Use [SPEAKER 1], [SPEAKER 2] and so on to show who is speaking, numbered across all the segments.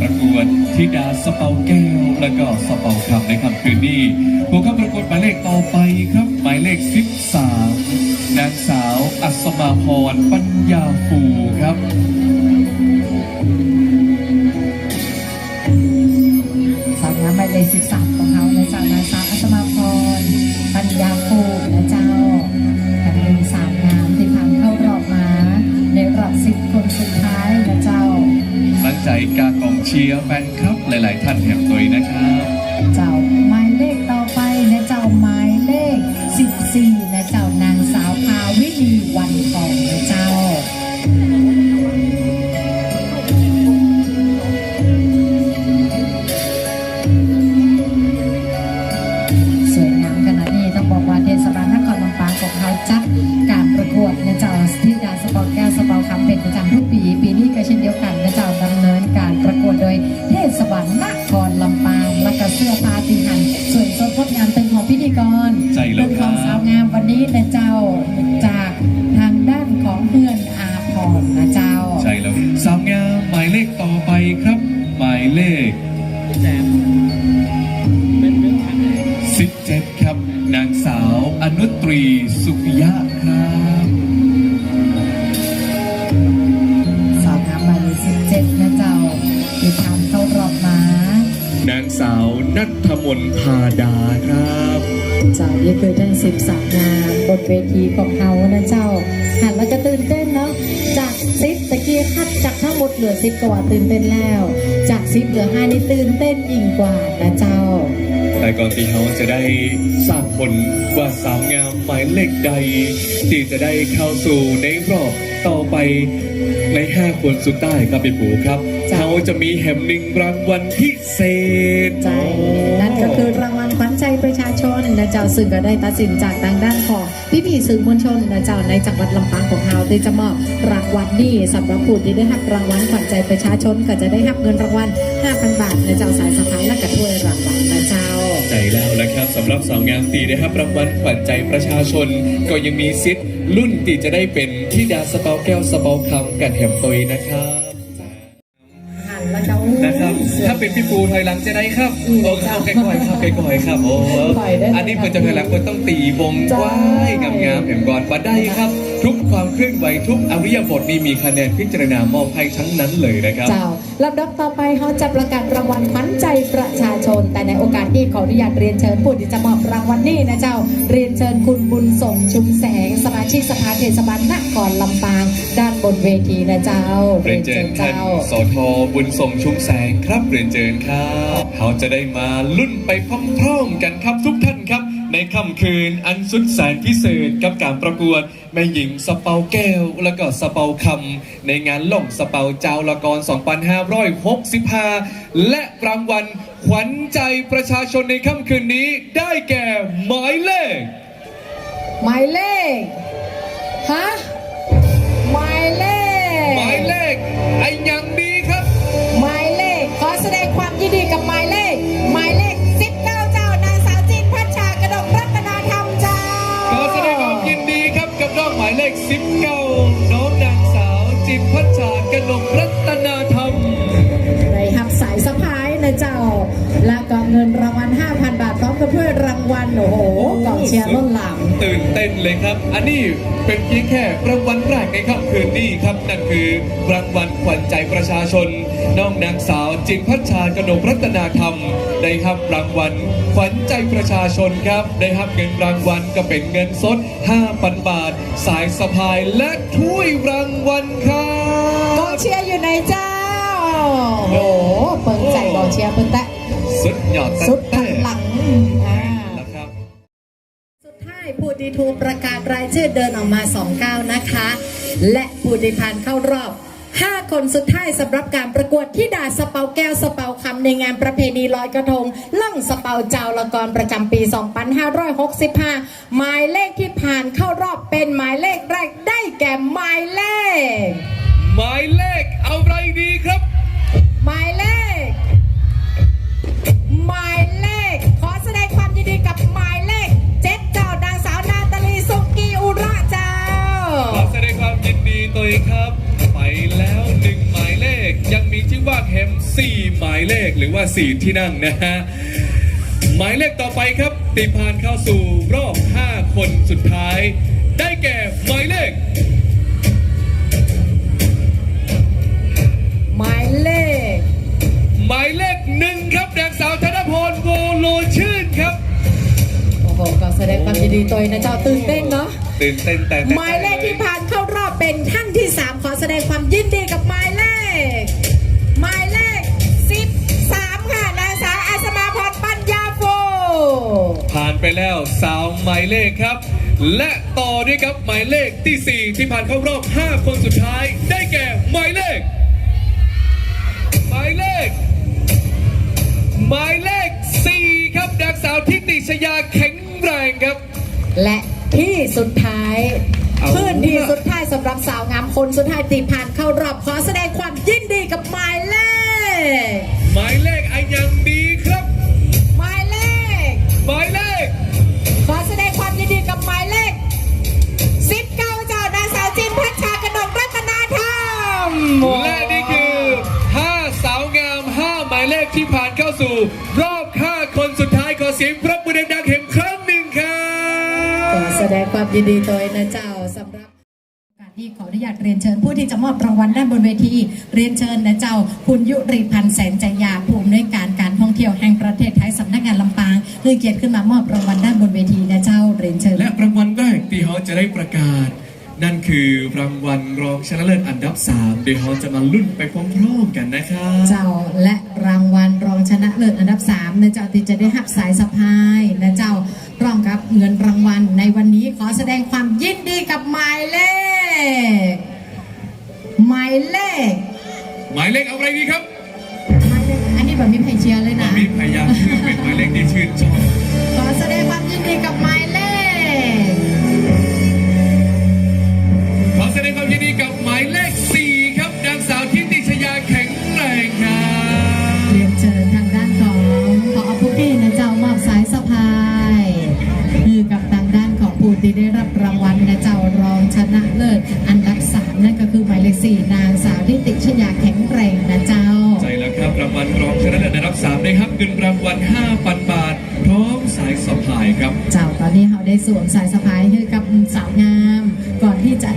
[SPEAKER 1] ประกวดธิดาสเปาแก้ว และก็สเปาคำในค่ำคืนนี้ผู้เข้าประกวดหมายเลขต่อไปครับ หมายเลข 13 นางสาวอัศมาพรปัญญาฟูครับ
[SPEAKER 2] สาวงามหมายเลข13 ของเขานะเจ้านสาวอัศม ใจ
[SPEAKER 1] กากองเชียร์แฟนคลับหลาย ๆ ท่านแห่
[SPEAKER 2] งตัวนะครับ จ้าจากทางด้านของเพื่อนอาพรนะเจ้า
[SPEAKER 1] ใช่แล้วสาวงามหมายเลขต่อไปครับ หมายเลข17ครับ นางสาวอนุตรีสุขยะครับ
[SPEAKER 2] สาวงามหมายเลข17นะเจ้าที่ผ่านเข้ารอบมา
[SPEAKER 1] นางสาวนัทมนพาดาครับ
[SPEAKER 2] เจ้า นี่คือทั้งสิบสามงานบนเวทีของเขานะเจ้าหันแล้วก็ตื่นเต้นเนาะจากซิปตะกี้คัดจากทั้งหมดเหลือซิปก็ว่าตื่นเต้นแล้ว จากซิปเหลือห้านี่ตื่นเต้นยิ่งกว่านะเจ้า
[SPEAKER 1] แต่ก่อนที่เขาจะได้ทราบผลว่าสาวงามหมายเลขใด ที่จะได้เข้าสู่ในรอบต่อไปในห้าคนสุดใต้ครับพี่ปูครับ
[SPEAKER 2] จ้ะ
[SPEAKER 1] เขาจะมีแหมหนึ่งรางวัลพิเศษ
[SPEAKER 2] ใจนั่นก็คือรางวัลขวัญใจ ประชาชนนะเจ้าซึ่งก็ได้ตัดสินจากทางด้านของพี่พี่สื่อมวลชนนะเจ้าในจังหวัดลำปางของเราที่จะมอบรางวัลนี้สำหรับผู้ที่ได้รับรางวัลขวัญใจประชาชนก็จะได้รับเงินรางวัล5,000 บาทนะเจ้าสายสะพายและกระถ้วยรางวัลนะเจ้า
[SPEAKER 1] ใจแล้วนะครับสำหรับสาวงามตีได้รับรางวัลขวัญใจประชาชน ก็ยังมีสิทธิ์รุ่นตีจะได้เป็นที่ดาสเปาแก้วสเปาคำกันแหมตยนะครับ เป็นพี่ปูถอยหลังจะได้ครับโอ้ครับใกล้ๆครับใกล้ๆครับโอ้
[SPEAKER 2] ถอยได้
[SPEAKER 1] อันนี้เพื่อจะถอยหลังเพื่อต้องตีวงกว้ายงามๆแหมก่อนมาได้ครับ ทุกความเคลื่อนไหวทุกอริยบทนี่มีคะแนนพิจารณามอบให้ทั้งนั้นเลยนะครับ
[SPEAKER 2] เจ้าลำดับต่อไปเขาจะประกาศรางวัลขวัญใจประชาชน แต่ในโอกาสนี้ขออนุญาตเรียนเชิญผู้ที่จะมอบรางวัลนี้นะเจ้า เรียนเชิญคุณบุญส่งชุมแสง สมาชิกสภาเทศบาลนครลำปางด้าน บนเวทีนะเจ้า
[SPEAKER 1] เรียนเชิญท่านสอทอบุญส่งชุมแสงครับเรียนเชิญครับเขาจะได้มาลุ้นไปพร้อมๆกันครับทุกท่านครับ ในค่ำคืนอันสุดแสนพิเศษกับการประกวดแม่หญิงสเปาแก้ว แล้วก็สเปาคำในงานล่องสเปาเจ้าละกร 2565 และรางวัลขวัญใจประชาชนในค่ำคืนนี้ได้แก่หมายเลข
[SPEAKER 2] หมายเลขฮะ
[SPEAKER 1] ไอ้ยังดีครับ
[SPEAKER 2] หมายเลขขอแสดงความยินดีกับหมายเลข หมายเลข 19 เจ้านางสาวจินพัชชากระดกรัตนาธรรมเจ้า
[SPEAKER 1] ขอแสดงความยินดีครับกับน้องหมายเลข 19 น้องนางสาวจิตพัชชากนกรัตนาธรรม
[SPEAKER 2] นะเจ้า แล้วก็เงินรางวัล 5,000 บาทพร้อมกับเพื่อรางวัล โอ้โหกองเชียร์ล้นหลาม
[SPEAKER 1] ตื่นเต้นเลยครับ อันนี้เป็นเพียงแค่รางวัลแรกในค่ำคืนนี้ครับ นั่นคือรางวัลขวัญใจประชาชน น้องนางสาวจิตพัชชากนกรัตนาธรรม ได้รับรางวัลขวัญใจประชาชนครับ ได้รับเงินรางวัลก็เป็นเงินสด 5,000 บาท สายสะพายและถ้วยรางวัลครั
[SPEAKER 2] กอง
[SPEAKER 1] บ
[SPEAKER 2] เชียร์อยู่ไหนเจ้า โอ้โหเปิดใจกองเชียร์เปิดแตะ
[SPEAKER 1] สุดยอด
[SPEAKER 2] สุดพ
[SPEAKER 1] แต่
[SPEAKER 2] ลังอ่า
[SPEAKER 1] แล้วครับ
[SPEAKER 2] สุดท้ายผู้ที่ถูกประกาศรายชื่อเดินออกมา2ก้าวนะคะ และผู้ที่ผ่านเข้ารอบ5 คนสุดท้ายสำหรับการประกวดที่ดาสเปาแก้วสเปาคำในงานประเพณีลอยกระทง ล่องสเปาเจ้าละกรประจำปี 2565 หมายเลขที่ผ่านเข้ารอบเป็นหมายเลขแรกได้แก่หมายเลข
[SPEAKER 1] หมายเลขอะไรดีครับ
[SPEAKER 2] หมายเลข หมายเลข ขอแสดงความยินดีกับหมายเลขเจ็ดเจ้านางสาวนาตาลีสุกีอุระเจ้า
[SPEAKER 1] ขอแสดงความยินดีตัวเองครับ ไปแล้วหนึ่งหมายเลข ยังมีชื่อว่าแฮมสี่หมายเลขหรือว่า4ที่นั่งนะฮะ หมายเลขต่อไปครับ ติดผ่านเข้าสู่รอบ 5 คนสุดท้าย ได้แก่หมายเลข
[SPEAKER 2] แสดงความยินดีตัวเองนะเจ้าตื่นเต้นเนาะ
[SPEAKER 1] ตื่นเต้นแต่
[SPEAKER 2] หมายเลขที่ผ่านเข้ารอบเป็นท่านที่ 3 ขอแสดงความยินดีกับหมายเลขหมายเลข13ค่ะนางสาวอาสมาพรปัญญาโฟ
[SPEAKER 1] ผ่านไปแล้วสาวหมายเลขครับ และต่อด้วยครับหมายเลขที่ 4 ที่ผ่านเข้ารอบ 5 คนสุดท้าย ได้แก่หมายเลขหมายเลขหมายเลข 4 ครับนางสาวทิติชยาแข็ง แรงครับ
[SPEAKER 2] และที่สุดท้าย
[SPEAKER 1] เอา
[SPEAKER 2] พื้นที่สุดท้ายสำหรับสาวงามคนสุดท้ายตีผ่านเข้ารอบขอแสดงความยินดีกับหมายเลข
[SPEAKER 1] ยินดี
[SPEAKER 2] ตั
[SPEAKER 1] วเองนะ
[SPEAKER 2] เจ้าสำหรับการที่ขออนุญาตเรียนเชิญผู้ที่จะมอบรางวัลด้านบนเวที เรียนเชิญนะเจ้า คุณยุริพันธ์แสนใจยาผู้อำนวยการการท่องเที่ยวแห่งประเทศไทยสำนักงานลำปางคือเกียรติขึ้นมามอบรางวัลด้านบนเวทีนะเจ้าเรียนเชิญ
[SPEAKER 1] และรางวัลแรกที่เขาจะได้ประกาศ นั่นคือรางวัลรองชนะเลิศอันดับ 3 เดี๋ยวเขาจะมาลุ้นไปพร้อมๆกันนะครับ
[SPEAKER 2] เจ้าและรางวัลรองชนะเลิศอันดับ3นะเจ้าที่จะได้หับสายสะพายนะเจ้าพร้อมกับเงินรางวัลในวันนี้ขอแสดงความยินดีกับหมายเลขหมายเลข
[SPEAKER 1] หมายเลขเอาอะไรดีครับ
[SPEAKER 2] หมายเลขอันนี้แบบมีเพจเชียร์เลยนะ
[SPEAKER 1] มีพยายามชื่อเป็นหมายเลขที่ชื่นชอบ
[SPEAKER 2] ขอแสดงความยินดีกับหมาย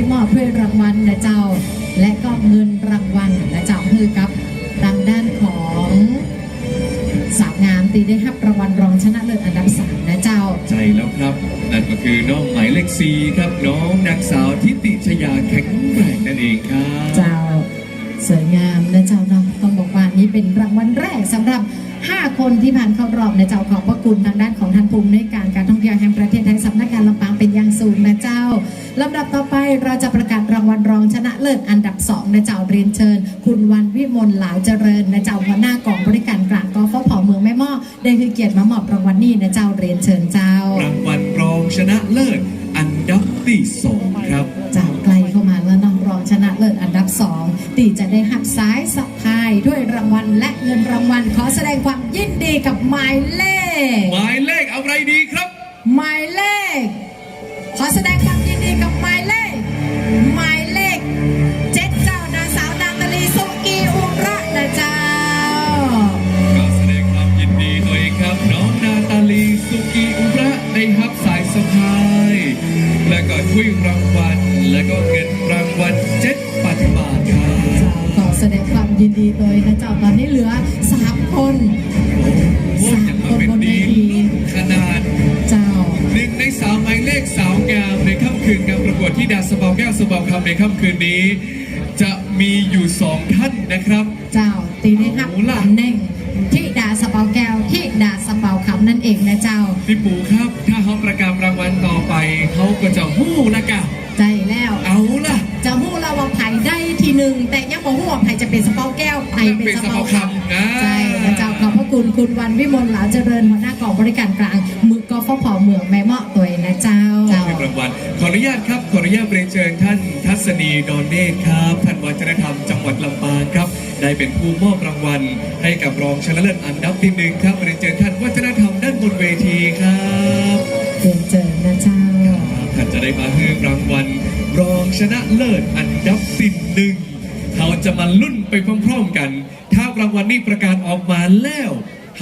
[SPEAKER 2] ได้มอ
[SPEAKER 1] บ
[SPEAKER 2] ถ้วยรางวัลนะเจ้า และก็เงินรางวัลนะเจ้าคือกับทางด้านของสาวงามตีได้รับรางวัลรองชนะเลิศอันดับสามนะเจ้า
[SPEAKER 1] ใช่แล้วครับ นั่นก็คือน้องหมายเลข4ครับน้องนางสาวทิติชยาแข็งแรงนั่นเองครับ
[SPEAKER 2] เจ้าสวยงามนะเจ้าเนาะต้องบอกว่านี้เป็นรางวัลแรกสำหรับ 5 คนที่ผ่านเข้ารอบนะเจ้าขอบพระคุณทางด้านของท่านภูมิในการการท่องเที่ยวแห่งประเทศ ลำดับต่อไปเราจะประกาศรางวัลรองชนะเลิศอันดับ2นะเจ้าเรียนเชิญ คุณวันวิมลหลาวเจริญนะเจ้าหัวหน้ากองบริการกลางกฟผเมืองแม่หม้อได้คือเกียรติมามอบรางวัลนี้นะเจ้าเรียนเชิญเจ้า
[SPEAKER 1] รางวัลรองชนะเลิศอันดับที่สองครับ
[SPEAKER 2] จากไกลเข้ามาแล้วน้องรองชนะเลิศอันดับสองตีจะได้หักซ้ายสับพายด้วยรางวัลและเงินรางวัลขอแสดงความยินดีกับหมายเลข
[SPEAKER 1] หมายเลขอะไรดีครับ
[SPEAKER 2] หมายเลข ขอแสดงความ น
[SPEAKER 1] ค่ำคืนนี้ จะมีอยู่สองท่านนะครับ
[SPEAKER 2] เจ้าตีได้ครับ
[SPEAKER 1] โอ้ล่ะ
[SPEAKER 2] ตำแหน่งที่ดาสเปาแก้วที่ดาสเปาคำนั่นเองนะเจ้า
[SPEAKER 1] พี่ปูครับ ถ้าเขาประกาศรางวัลต่อไปเขาก็จะหู้ละกะ
[SPEAKER 2] ใจแล้ว
[SPEAKER 1] เอาล่ะ
[SPEAKER 2] จะหู้เราว่าไผ่ได้ทีหนึ่งแต่ยังบอกหู้ว่าไผ่จะเป็นสเปาแก้วไผ่เป็นสเปาคำ
[SPEAKER 1] นะ
[SPEAKER 2] ใช่นะเจ้าขอบพระคุณคุณวันวิมลหลาเจริญหัวหน้ากองบริการกลางมือกฟผเมืองแม่เมาะ วั
[SPEAKER 1] ลขออนุญาตครับขออนุญาตเรียนเชิญท่านทัศนีดอนเนตรครับท่านวัฒนธรรมจังหวัดลำปางครับ ได้เป็นผู้มอบรางวัล ให้กับรองชนะเลิศอันดับที่หนึ่งครับเรียนเชิญท่านวัฒนธรรมด้านบนเวทีครับ
[SPEAKER 2] เรียนเจอนะเจ้า
[SPEAKER 1] ท่านจะได้มาฮือรางวัล รองชนะเลิศอันดับที่หนึ่งเขาจะมาลุ้นไปพร้อมๆกันท่ามกรางวัลนี่ประกาศออกมาแล้ว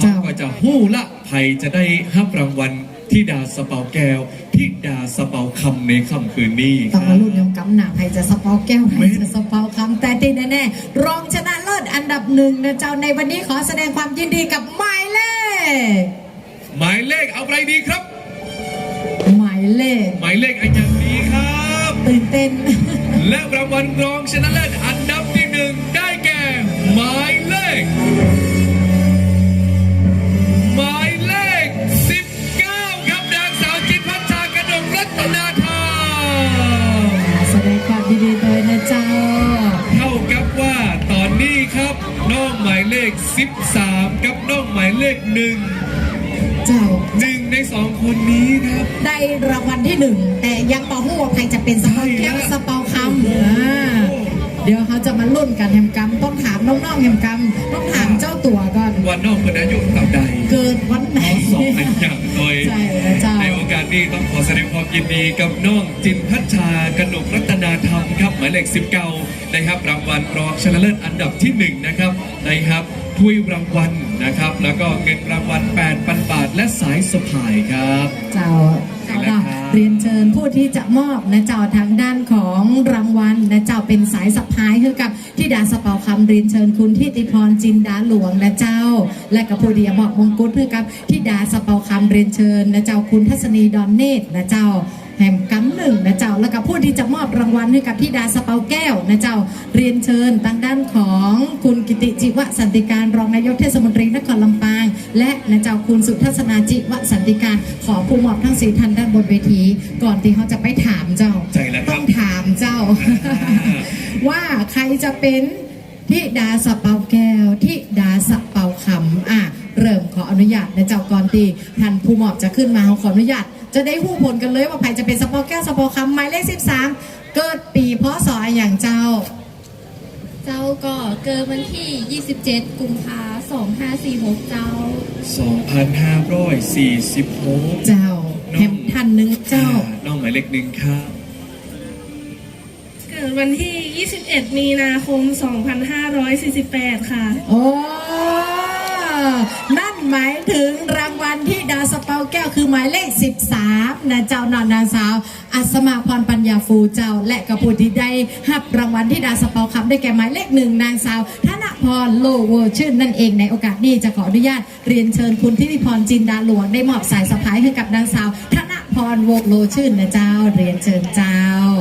[SPEAKER 2] เจ้า
[SPEAKER 1] เขาก็จะหู้ละใครจะได้รับรางวัลที่ดาสเปาแก้ว ที่ดาสเปาคำในค่ำคืนนี้ค
[SPEAKER 2] ต้อง
[SPEAKER 1] รั
[SPEAKER 2] มา
[SPEAKER 1] บ
[SPEAKER 2] ลุ้นยงกำหนาใครจะสเปาแก้วใคร
[SPEAKER 1] แม่น
[SPEAKER 2] จะสเปาคำแต่ที่แน่ๆรองชนะเลิศอันดับหนึ่งนะเจ้าในวันนี้ขอแสดงความยินดีกับหมายเลข
[SPEAKER 1] หมายเลขเอาอะไรดีครับ
[SPEAKER 2] หมายเลข
[SPEAKER 1] หมายเลขอันยังดีครับ
[SPEAKER 2] ตื่นเต้น
[SPEAKER 1] และรางวัลรองชนะเลิศอันดับที่หนึ่งได้แก่หมายเลข ข 13 กับน้องหมายเลขหนึ่ง
[SPEAKER 2] เจ้า
[SPEAKER 1] หนึ่งในสองคนนี้ครับ
[SPEAKER 2] ได้รางวัลที่หนึ่งแต่ยังต่อหัวาใครจะเป็นสเปาแก้วสเปาค จะมาลุ้นกันแฮมกรรมต้องถามน้องๆแฮมกรรมต้องถามเจ้าตัวก่อน
[SPEAKER 1] วันน้องเป็นอายุเท่าใด
[SPEAKER 2] เกิดวันไหน
[SPEAKER 1] ขอสอบเป็นอย่างโดย
[SPEAKER 2] ใช่แล้วเจ้า
[SPEAKER 1] ในโอกาสนี้ต้องขอแสดงความยินดีกับน้องจินพัชชากนกรัตนาธรรมครับหมายเลข19นะครับรางวัลรองชนะเลิศอันดับที่1นะครับนะครับถ้วยรางวัลนะครับ แล้วก็เงินรางวัล8,000บาทและสายสะพายครับ
[SPEAKER 2] เจ้า
[SPEAKER 1] ใช่แล้วครับ
[SPEAKER 2] เรียนเชิญผู้ที่จะมอบนะเจ้าทางด้านของรางวัลนะเจ้าเป็นสายสะพายคือกับที่ดาสเปาคำเรียนเชิญคุณทิติพรจินดาหลวงนะเจ้า และกับผู้ที่จะมอบมงกุฎเพื่อกับที่ดาสเปาคำเรียนเชิญนะเจ้าคุณทัศนีดอนเนตรนะเจ้า แห่มกำหนึ่งนะเจ้าแล้วก็ผู้ที่จะมอบรางวัลให้กับที่ดาสเปาแก้วนะเจ้าเรียนเชิญทางด้านของคุณกิติจิวะสันติการรองนายกเทศมนตรีนครลำปาง และนะเจ้าคุณสุทัศนาจิวะสันติการขอผู้มอบทั้งสี่ท่านด้านบนเวที ก่อนที่เขาจะไปถามเจ้า
[SPEAKER 1] ใช่แล้วครับ
[SPEAKER 2] ต้องถามเจ้า ว่าใครจะเป็นที่ดาสะเปาแก้วที่ดาสะเปาคำอะเริ่มขออนุญาตนะเจ้าก่อนตีท่านผู้มอบจะขึ้นมาขออนุญาต จะได้หู้ผลกันเลยว่าใครจะเป็นสะเปาแก้วสะเปาคำหมายเลข 13 เกิดปีพศอย่างเจ้า
[SPEAKER 3] เจ้าก็เกิดวันที่ 27 กุมภา2546 เจ้า
[SPEAKER 1] 2546
[SPEAKER 2] เจ้าแถมท่านหนึ่งเจ้า
[SPEAKER 1] น้องหมายเลขหนึ่งครับ
[SPEAKER 4] เกิดวันที่ 21 มีนาคม 2548 ค่ะ
[SPEAKER 2] โอ้ นั่นหมายถึงรางวัลที่ดาวสเปาแก้วคือหมายเลข 13 นะเจ้านอนนางสาว อัศมาพรปัญญาฟูเจ้า และกระปูที่ได้รับรางวัลที่ดาวสเปาคำได้แก่หมายเลขหนึ่งนางสาวธนพรโลเวอร์ชื่นนั่นเองในโอกาสนี้จะขออนุญาตเรียนเชิญคุณทิติพรจินดาหลวงได้มอบสายสะพายให้กับนางสาวธนพรโวโลชื่นนะเจ้าเรียนเชิญเจ้า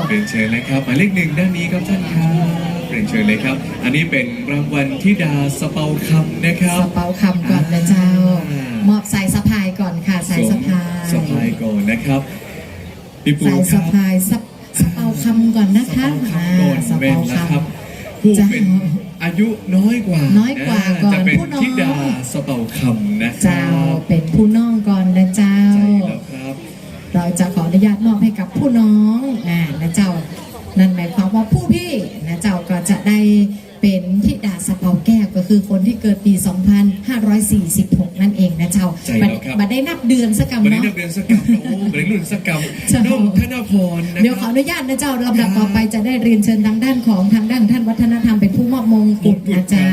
[SPEAKER 1] เรียนเชิญเลยครับหมายเลขหนึ่งด้านนี้ครับท่านครับ รียนเชิญเลยครับ อันนี้เป็นรางวัลที่ดาสเปาคำนะครับ
[SPEAKER 2] สะเปาคำก่อนนะเจ้า
[SPEAKER 1] อ่าม
[SPEAKER 2] มอบสายสะพายก่อนค่ะสายสะพาย
[SPEAKER 1] สะพายก่อนนะครับพี่ปู
[SPEAKER 2] สาย
[SPEAKER 1] ค
[SPEAKER 2] สะ
[SPEAKER 1] รับ
[SPEAKER 2] พายสะสะเปาคำก่อนนะคะ
[SPEAKER 1] สะเปาคำก่อน
[SPEAKER 2] สะ
[SPEAKER 1] แม่
[SPEAKER 2] เปาน
[SPEAKER 1] แล้ว
[SPEAKER 2] ค
[SPEAKER 1] ครับผู้ำ
[SPEAKER 2] เจ้า
[SPEAKER 1] เป็นอายุน้อยกว่า
[SPEAKER 2] น้อยกว่าก่อน
[SPEAKER 1] จะเป็น
[SPEAKER 2] ผู้น้อย
[SPEAKER 1] ธิดาสเปาคำนะครั
[SPEAKER 2] เจ้า
[SPEAKER 1] บ
[SPEAKER 2] เป็นผู้น้องก่อนนะเจ้า
[SPEAKER 1] ใช่แล้วครับ
[SPEAKER 2] เราจะขออนุญาตมอบให้กับผู้น้องอ่านะเจ้า นั่นหมายความว่าผู้พี่นะเจ้าก็จะได้ เป็นทิดาสะเปาแก้วก็คือคนที่เกิดปี 2546 นั่นเองนะเจ้า
[SPEAKER 1] ใช่แล้วครับ
[SPEAKER 2] บัดได้นับเดือนสักกรรม
[SPEAKER 1] วันนี้
[SPEAKER 2] เนาะ
[SPEAKER 1] นักเรียนสกรรมโอ้วันนี้รุ่นสกรรม
[SPEAKER 2] เจ้า
[SPEAKER 1] น้องธนพรนะ
[SPEAKER 2] เดี๋ยว
[SPEAKER 1] ค
[SPEAKER 2] ขอ
[SPEAKER 1] รับ
[SPEAKER 2] อนุญาตนะเจ้าลำดับต่อไปจะได้เรียนเชิญทางด้านของทางด้านท่านวัฒนธรรมเป็นผู้มอบมงกุฎนะเจ้า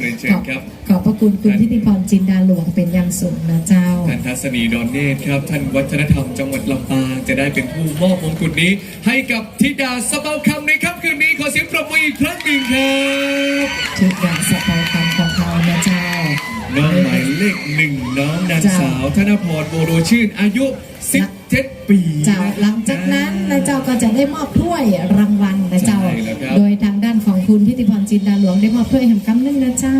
[SPEAKER 1] เรียนเชิญครับ
[SPEAKER 2] ขอบพระคุณคุณทิติพรจินดาหลวงเป็นอย่างสูงนะเจ้า
[SPEAKER 1] ท่านทัศนีดอนเนตรครับ ท่านวัฒนธรรมจังหวัดลำปางจะได้เป็นผู้มอบมงกุฎนี้ ให้กับธิดาสเปาคำในค่ำคืนนี้ขอเสียงปรบมืออีกครั้งหนึ่งครับ
[SPEAKER 2] ชุดยาสะเปาคำของเขานะเจ้า
[SPEAKER 1] น้องหมายเลขหนึ่งน้องนาง
[SPEAKER 2] จ้า
[SPEAKER 1] สาวธนพรโบโรชื่นอายุ 17 ปี
[SPEAKER 2] เจ้าหลังจากนั้นนะเจ้าก็จะได้มอบถ้วยรางวัลนะเจ้า
[SPEAKER 1] ใช่แล้วครับ
[SPEAKER 2] โดยทางด้านของคุณทิติพรจินดาหลวงได้มอบถ้วยแห่งคำนึงนะเจ้า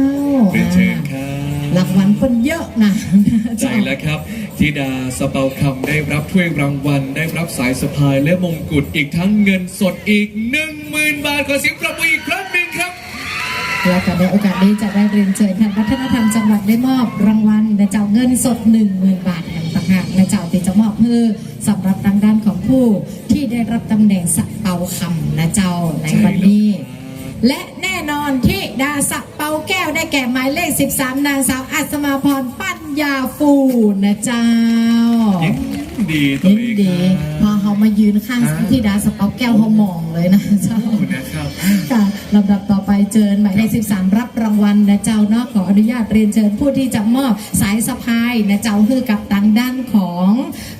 [SPEAKER 1] เรียนเชิญครับ
[SPEAKER 2] รางวัลคนเยอะนะ
[SPEAKER 1] ใช่แล้วครับธิดาสเปาคำได้รับถ้วยรางวัล ได้รับสายสะพายและมงกุฎอีกทั้งเงินสดอีก 10,000 บาทขอเสียงปรบมืออีกครั้ง หนึ่งครับ
[SPEAKER 2] แล้วก็ในโอกาสนี้จะได้เรียนเชิญท่านวัฒนธรรมจังหวัดได้มอบรางวัลนะเจ้าเงินสด 1 0,000 บาทแห่งต่างหากนะเจ้าที่จะมอบเพื่อสำหรับทางด้านของผู้ที่ได้รับตำแหน่งสะเปาคำนะเจ้าในวันนี้ และแน่นอนที่ดาสะเปาแก้วได้แก่หมายเลข 13 นางสาวอัศมาพรปัญญาฟูนะเจ้า
[SPEAKER 1] ดีตัว
[SPEAKER 2] ยิน
[SPEAKER 1] เอง
[SPEAKER 2] ดีพอเขามายืนข้างที่ดาสเปาแก้วเขามองเลยนะเจ้า
[SPEAKER 1] นะครับ
[SPEAKER 2] ค่ะลำดับต่อไปเชิญหมายเลข13 รับรางวัลนะเจ้าเนอกขออนุญาตเรียนเชิญผู้ที่จะมอบสายสะพายนะเจ้าคือกับทางด้านของ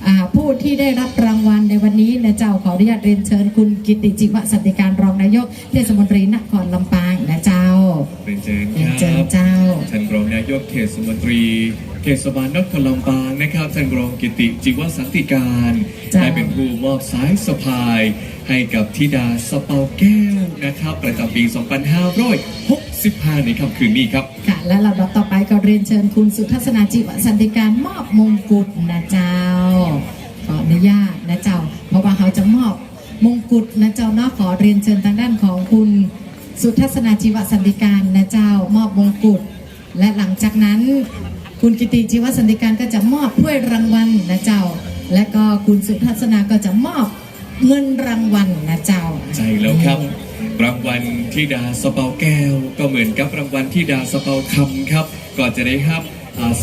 [SPEAKER 2] อาผู้ที่ได้รับรางวัลในวันนี้นะเจ้าขออนุญาตเรียนเชิญคุณกิติจิวสันติการรองนายกเทศมนตรีนครลำปางนะเจ้า
[SPEAKER 1] เป็นเชิญค
[SPEAKER 2] เรียน
[SPEAKER 1] รับ
[SPEAKER 2] เชิญเจ้า
[SPEAKER 1] ท่านรองนายกเขตสมนตรี เขตสบานนครลำปางนะครับท่านรองกิติจิวสันติการ
[SPEAKER 2] จ้า
[SPEAKER 1] ได้เป็นผู้มอบสายสะพาย ให้กับธิดาสเปาแก้วนะครับ ประจำปี 2565 ในค่ำคืนนี้ครับ
[SPEAKER 2] ค่ะและลำดับต่อไปก็เรียนเชิญคุณสุทัศนาจิวสันติการมอบมงกุฎนะเจ้าขออนุญาตนะเจ้า เพราะว่าเขาจะมอบมงกุฎนะเจ้าเนาะขอเรียนเชิญทางด้านของคุณสุทัศนาจิวสันติการนะเจ้ามอบมงกุฎและหลังจากนั้น คุณกิติจิวสันติการก็จะมอบถ้วยรางวัลนะเจ้า และก็คุณสุทัศนาก็จะมอบเงินรางวัลนะเจ้า
[SPEAKER 1] ใช่แล้วครับ รางวัลที่ดาสเปาแก้ว ก็เหมือนกับรางวัลที่ดาสเปาคำครับ ก็จะได้ครับ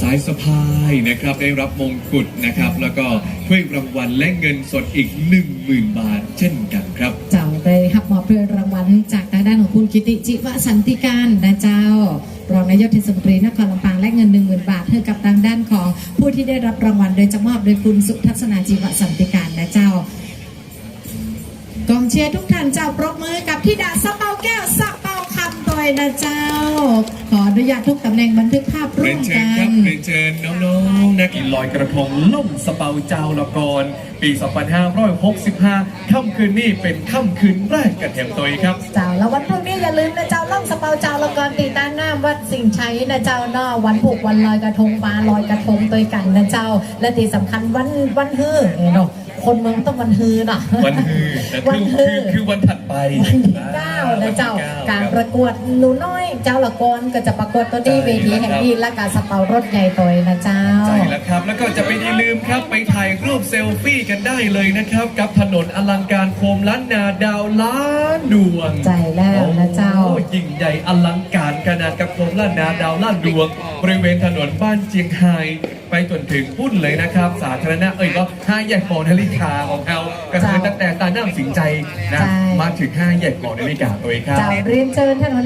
[SPEAKER 1] สายสะพายนะครับได้รับมงกุฎนะครับ แล้วก็ถ้วยรางวัลและเงินสดอีก 10,000 บาท เช่นกันครับ
[SPEAKER 2] เจ้าได้รับมอบถ้วยรางวัลจากทางด้านของคุณกิติจิวสันติการนะเจ้ารองนายกเทศมนตรีนครลำปางและเงิน 1 0,000 บาทให้กับทางด้านของผู้ที่ได้รับรางวัลโดยจะมอบโดยคุณสุทัศนาจิวสันติการนะเจ้ากองเชียร์ทุกท่านเจ้าปรบมือกับที่ดาสะเปาแก้วสะ เปาคำตัวนะเจ้า ขออนุญาตทุกตำแหน่งบันทึกภาพร่
[SPEAKER 1] เรี
[SPEAKER 2] วย
[SPEAKER 1] น
[SPEAKER 2] ม
[SPEAKER 1] เชิญ
[SPEAKER 2] กั
[SPEAKER 1] ครับ
[SPEAKER 2] น
[SPEAKER 1] เรียนเชิญน้องๆนักกีฬาลอยกระทงล่มสเปาเจ้าละกรปี 2565 ค่ำคืนนี้เป็นค่ำคืนแรกกันแถมตัวครับ
[SPEAKER 2] เจ้าแล้ววันพรุ่งนี้อย่าลืมนะเจ้าล่องสะเปาเจ้าละกรตีด้านหน้าวัดสิ่งชัยนะเจ้าเนอวันผูกวันลอยกระทงปลาลอยกระทงตัวยกันนะเจ้า และที่สำคัญวันวันฮือเนาะ คนเมืองต้องวันฮือน่ะ
[SPEAKER 1] วันฮือแต่
[SPEAKER 2] วั
[SPEAKER 1] คื
[SPEAKER 2] น
[SPEAKER 1] อ
[SPEAKER 2] ฮื
[SPEAKER 1] คือ
[SPEAKER 2] อ
[SPEAKER 1] คือวันถัดไป
[SPEAKER 2] วันที่เก้านะเจ้า
[SPEAKER 1] วันที่
[SPEAKER 2] การ
[SPEAKER 1] คบ
[SPEAKER 2] ประกวดหนูน้อย เจ้าละกรก็จะประกวดตัวที่
[SPEAKER 1] ใช่
[SPEAKER 2] เวทีแห่งนี้และการสะเปารถใหญ่ตัวนะเจ้า
[SPEAKER 1] ใช่แล้วครับ แล้วก็จะไม่ได้ลืมครับไปถ่ายรูปเซลฟี่กันได้เลยนะครับ กับถนนอลังการโคมล้านนาดาวล้านดวง
[SPEAKER 2] ใจแล้วนะเจ้า
[SPEAKER 1] โอ้ยิ่งใหญ่อลังการขนาดกับโคมล้านนาดาวล้านดวง บริเวณถนนบ้านเจียงไฮไปจนถึงพุ่นเลยนะครับ สาธารณะเอ้ยก็ห้าแยกโปนาฬิกาของเราก็คือตั้งแต่ตาหน้าสิงใจนะ
[SPEAKER 2] ใช่
[SPEAKER 1] มาถึงห้าแยกโปนาฬิกาตัวเองครับ
[SPEAKER 2] เจ้าเรียนเชิญท่านหัวหน้า